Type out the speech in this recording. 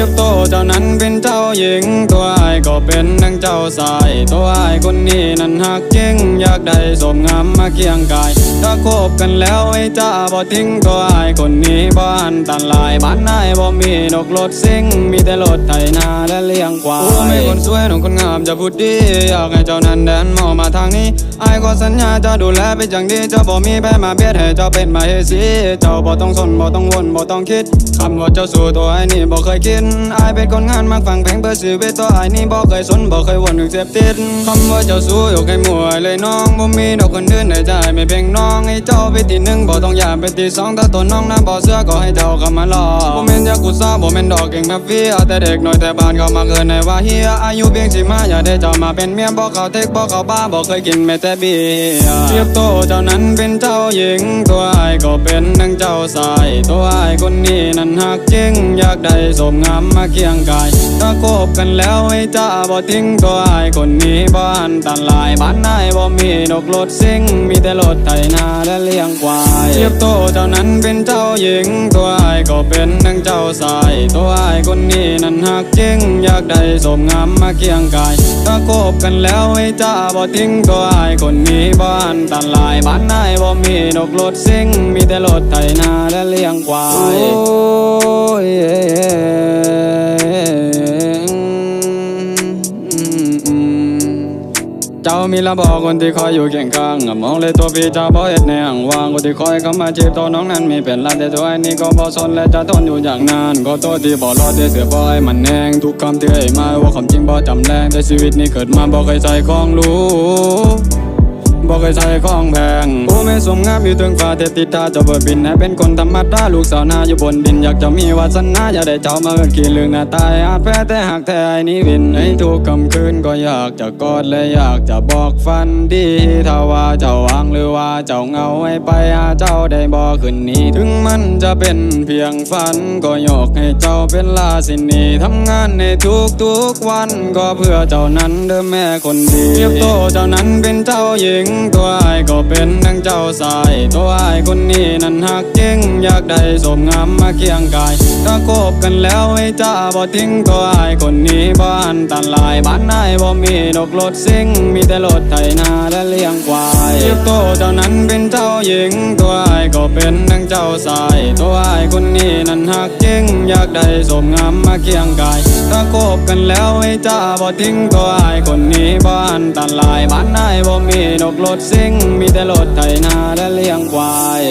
เทียบโตเจ้านั้นเป็นเจ้าหญิง ตัวไอ้ก็เป็นนางเจ้าสาย ตัวไอ้คนนี้นั้นหักจริง อยากได้สมงามมาเคียงกาย ถ้าคบกันแล้วไอ้จ้าบ่ทิ้งตัวไอ้คนนี้บ้านตันลายบ้านนายบ่มีนกรถซิ่ง มีแต่รถไถนาและเลี้ยงควายโอ้ไม่คนสวยน้องคนงามจะพูดดี อยากให้เจ้านั้นเดินมองมาทางนี้ไอ้ก็สัญญาจะดูแลเป็นอย่างดีเจ้าบ่มีแพ้มาเบียดให้เจ้าเป็นมาเฮสีเจ้าบ่ต้องสนบ่ต้องวนบ่ต้องคิดคำว่าเจ้าสู่ตัวไอ้นี่บ่เคยคิดไอ้ายเป็นคนงานมักฟังเพลงเพื่อชีวิตตัวไอ้นี่บอกเคยสนบอกเคยวนถึงเสพติดคำว่าเจ้าสู้ยกให้หมวยเลยน้องบ่มีดอกคนอื่นในใจไม่เพียงน้องให้เจ้าไปที่หนึ่งบอกต้องอยากเป็นทีสองถ้าตัวน้องนั้นบ่เสื้อก็ให้เจ้าเข้ามาลอบ่แม่นยาก ซ่าบ่แม่นดอกเก่งมาเฟียแต่เด็กน้อยแต่บ้านเขามาเกินในว่าเฮียอายุเพียงสิบห้าอย่าได้เจ้ามาเป็นเมียบ่เขาเทคบ่เขาบ้าบ่เคยกินแม้แต่เบียร์เทียบโตเจ้านั้นเป็นเจ้าหญิง ตัวไอ้ก็เป็นนางเจ้าสาย ตัวไอ้คนนี้นั้นหักจริงอยากได้สมงามมาเคียงกายถ้าคบกันแล้วให้จ้าบ่ทิ้งตัวไอ้คนนี้บ้านตันลายบ้านนายบ่มีนกรถซิ่งมีแต่รถไถนาและเลี้ยงควายเทียบโตเจ้านั้นเป็นเจ้าหญิงตัวายก็เป็นนางเจ้าสาย ตัวไอ้ายคนนี้นั้นหักจริง อยากได้สมงามมาเคียงกาย ถ้าคบกันแล้วไอ้จ้าบ่ทิ้งตัวไอ้ายคนนี้บ้านตันลายบ้านนายบ่มีดอกรถซิ่งมีแต่รถไถนาและเลี้ยง เจ้ามีระบอกคนที่คอยอยู่เคียงข้างมองเลยตัวพี่เจ้าบ่เอ็ดในห่างว่างคนที่คอยเข้ามาจีบตัวน้องนั้นมีเป็นลัแต่ตัวไอ้นี่ก็บ่สนและจะทนอยู่อย่างนานก็ตัวที่บ่รอดได้เสือบ่ให้มันแนงทุกคำที่ให้มาว่าความจริงบ่จำแรงแต่ชีวิตนี้เกิดมาบ่เคยใจของรู้ เคยใช้ของแพงผู้ไม่สมงามอยู่ถึงฟ้าเทพติดตาเจ้าเบิดบินให้เป็นคนธรรมดาลูกสาวนาอยู่บนดินอยากจะมีวาสนาอยากได้เจ้ามาเอิ้นขี้ลืงหน้าตายอาจแพ้แต่หากแท้ไอ้นี้วินในทุกคำคืนก็อยากจะกอดและอยากจะบอกฝันดีถ้าว่าเจ้าวางหรือว่าเจ้าเงาให้ไปหาเจ้าได้บ่คืนนี้ ถึงมันจะเป็นเพียงฝันก็ยกให้เจ้าเป็นลาสินีทำงานในทุกทุกๆวันก็เพื่อเจ้านั้นเด้อแม่คนดีเทียบโตเจ้านั้นเป็นเจ้าหญิงตัวไอ้ายก็ เป็นนางเจ้าสายตัวไอ้คนนี้นั้นหักจริงอยากได้สมงามมาเคียงกาย ถ้าคบกันแล้วให้จ้าบ่ทิ้งตัวไอ้คนนี้บ้านตันลายบ้านนายบ่มีนกรถซิ่งมีแต่รถไถนาและเลี้ยงควายเทียบโตเจ้านั้นเป็นเจ้าหญิงตัวไอ้ก็เป็นนางเจ้าสายตัวไอ้คนนี้นั้นหักจริงอยากได้สมงามมาเคียงกาย ถ้าคบกันแล้วให้จ้าบ่ทิ้งตัวไอ้คนนี้บ้านตันลายบ้านนายบ่มีนกรถซิ่งมีแต่จะลดไถนาและเลี้ยงควาย